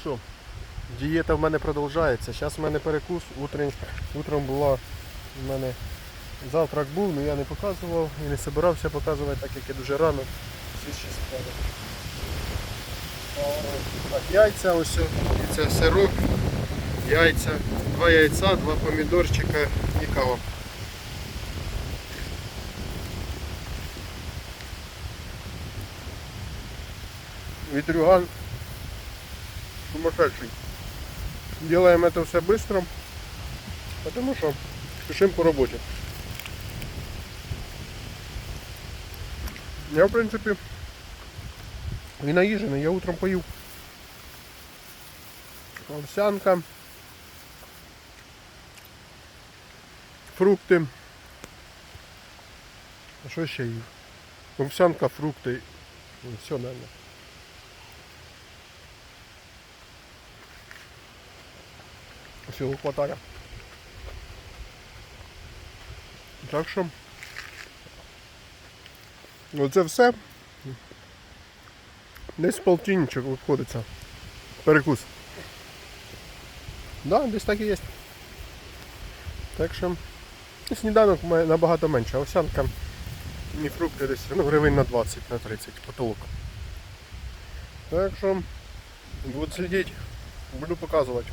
що, дієта в мене продовжується. Зараз в мене перекус. Утром була в мене завтрак був, але я не показував і не збирався показувати, так як я дуже рано. Так, яйця, ось і це сирок, яйця, два яйця, два помідорчика і кава. Витрюган сумасшедший. Делаем это все быстро, потому что спешим по работе. Я, в принципе, и наїжений, я утром поїв. Овсянка, фрукти. А що ще їв? Овсянка, фрукти. Все, наверное. Всього хватає. Так що. Ну це все. Десь полтинничок виходиться. Перекус. Да, десь так і є. Так що сніданок набагато менше. Овсянка і фрукти десь ну, гривень на 20, на 30 потолок. Так що буду слідити, буду показувати.